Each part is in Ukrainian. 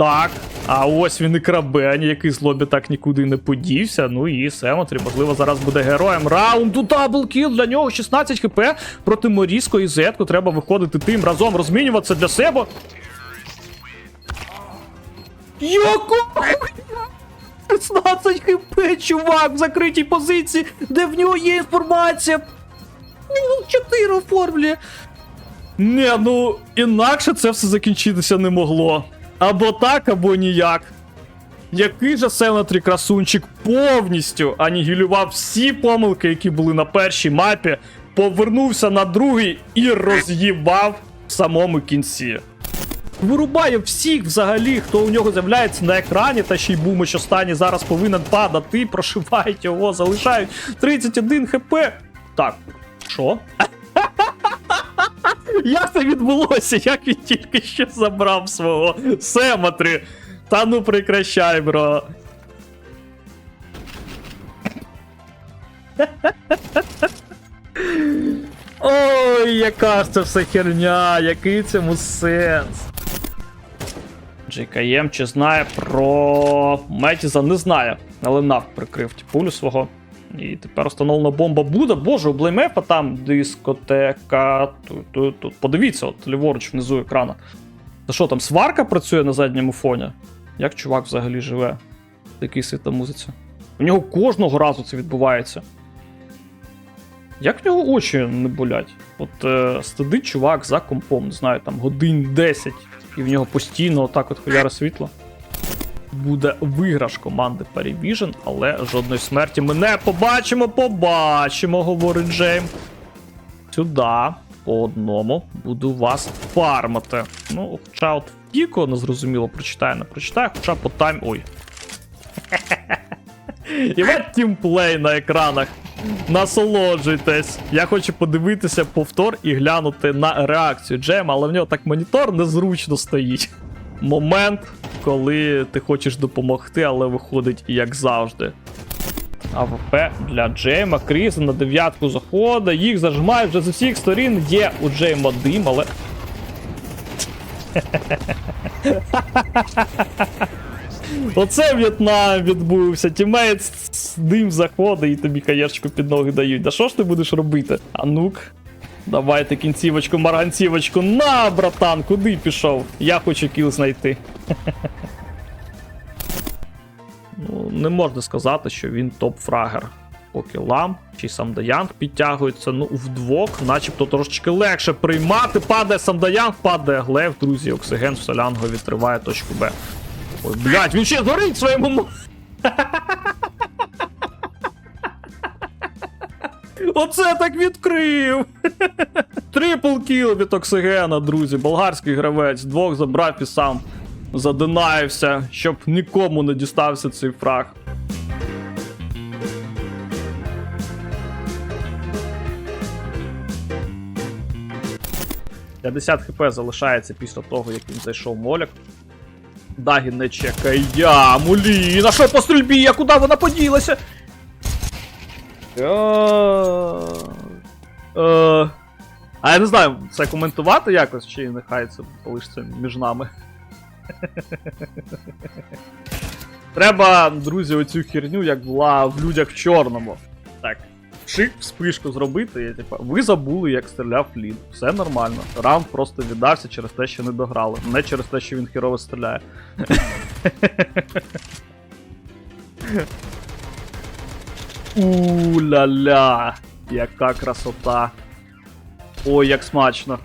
Так. А ось він і крабень, який з лобі так нікуди не подівся. Ну і Семотрі, можливо, зараз буде героєм раунду. Даблкіл для нього 16 хп проти Морізко і Зетку. Треба виходити тим разом, розмінюватися для себе. Якого? 16 хп, чувак, в закритій позиції, де в нього є інформація. Мінус 4 оформлює. Не, ну інакше це все закінчитися не могло. Або так, або ніяк. Який же Селентрі красунчик повністю анігілював всі помилки, які були на першій мапі, повернувся на другий і роз'їбав в самому кінці. Вирубає всіх взагалі, хто у нього з'являється на екрані, та ще й бумич останній зараз повинен падати, прошивають його, залишають 31 хп. Так, що? Як це відбулося? Як він тільки що забрав свого Сематрі? Та ну прекращай, бро. Ой, яка ж це все херня, який цьому сенс? JKM чи знає про Метіза? Не знає, але нав прикрив пулю свого. І тепер встановлена бомба буде. Боже, у Блеймефа там дискотека. Тут. Подивіться, от ліворуч внизу екрана. Та що там, сварка працює на задньому фоні? Як чувак взагалі живе? Такий світ на. У нього кожного разу це відбувається. Як в нього очі не болять? От е, сидить чувак за компом, не знаю, там годин 10, і в нього постійно отак от хуяре світло. Буде виграш команди Parivision, але жодної смерті ми не побачимо, побачимо, говорить Джейм. Сюди, по одному, буду вас фармити. Ну, хоча от Діко незрозуміло прочитає, не прочитає, хоча по тайм. Ой. І от тімплей на екранах. Насолоджуйтесь. Я хочу подивитися повтор і глянути на реакцію Джема, але в нього так монітор незручно стоїть. Момент, коли ти хочеш допомогти, але виходить як завжди. АВП для Джейма. Кріза на дев'ятку заходить, їх зажимають вже з усіх сторін. Є у Джейма дим, але. Оце В'єтнам відбувся. Тімейт з дим заходить і тобі хаєшку під ноги дають. Да що ж ти будеш робити? А ну-ка. Давайте кінцівочку, марганцівочку. На, братан, куди пішов? Я хочу кіл знайти. ну, не можна сказати, що він топ-фрагер. По кілам, чи Самдаянг підтягується, ну, вдвох, начебто трошечки легше приймати. Падає Самдаянг, падає Глев, друзі, Оксиген в Солянго відтриває точку Б. Ой, блядь, він ще горить своєму. Оце так відкрив! Трипл кіл від Оксигена, друзі. Болгарський гравець. Двох забрав і сам задинаєвся, щоб нікому не дістався цей фраг. — 50 хп залишається після того, як він зайшов моляк. Дагі не чекає. Мулін, а що по стрільбі? А куди вона поділася? А я не знаю, це коментувати якось, чи нехай це залишиться між нами. Треба, друзі, оцю херню, як була в людях в чорному. Так. Шик, вспишку зробити, і, типа, ви забули, як стріляв Флін. Все нормально. Раунд просто віддався через те, що не дограли. Не через те, що він хірово стріляє. У-ля-ля, яка красота. Ой, як смачно.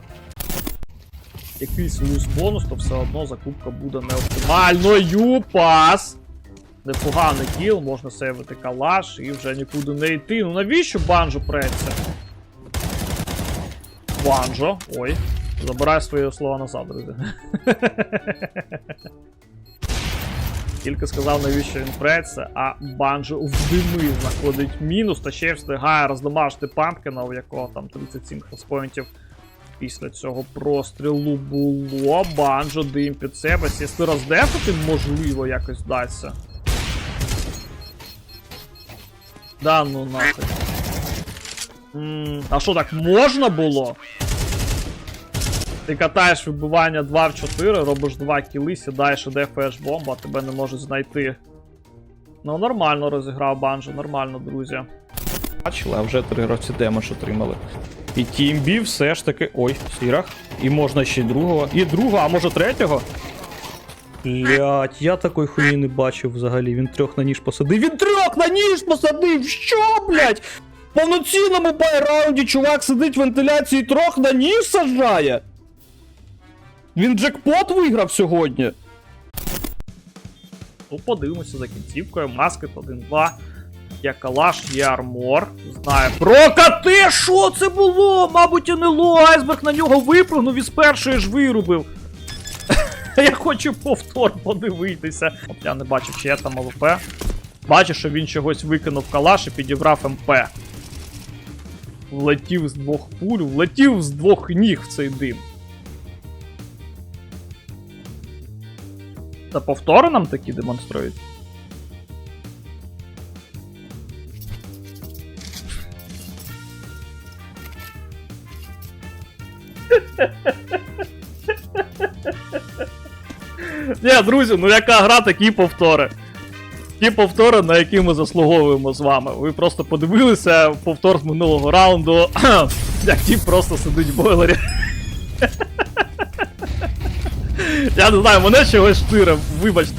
Якийсь луз бонус, то все одно закупка буде не оптимальною. Пас! Непоганий кіл, можна сейвити калаш і вже нікуди не йти. Ну навіщо банжо преться? Банжо. Ой. Забираю свої слова назад, друзі. Тільки сказав, навіщо він преться, а банжо в дими знаходить мінус, та ще й встигає роздамажити Пампкіна, у якого там 37 хелспоінтів після цього прострілу було. Банжо дим під себе. Сісти роздефати, можливо, якось вдасться. Да, ну нахуй. М, А що так можна було? Ти катаєш вибивання 2 в 4, робиш 2 кіли, сідаєш і дефаєш бомбу, а тебе не можуть знайти. Ну, нормально розіграв банжо, нормально, друзі. Бачили, а вже три гравці демедж отримали. І TMB все ж таки. Ой, сірах. І можна ще другого. І другого, а може третього? Блять, я такої хуйні не бачив взагалі. Він трьох на ніж посадив. Він трьох на ніж посадив! Що, блять? В повноцінному байраунді чувак сидить в вентиляції і трьох на ніж саджає. Він джекпот виграв сьогодні. Ну, подивимося за кінцівкою. Маскет 1-2. Є калаш, є армор. Знає. Прокати! Що це було? Мабуть, НЛО, айсберг на нього випрыгнув і з першої ж вирубив. Я хочу повтор подивитися. От я не бачив, чи є там АВП. Бачу, що він чогось викинув калаш і підібрав МП. Влетів з двох пуль, влетів з двох ніг в цей дим. Та повтори нам такі демонструють. Ні, друзі, ну яка гра, такі повтори. Ті повтори, на які ми заслуговуємо з вами. Ви просто подивилися повтор з минулого раунду, як ті просто сидить в бойлері. Я не знаю, мене чогось штире, вибачте.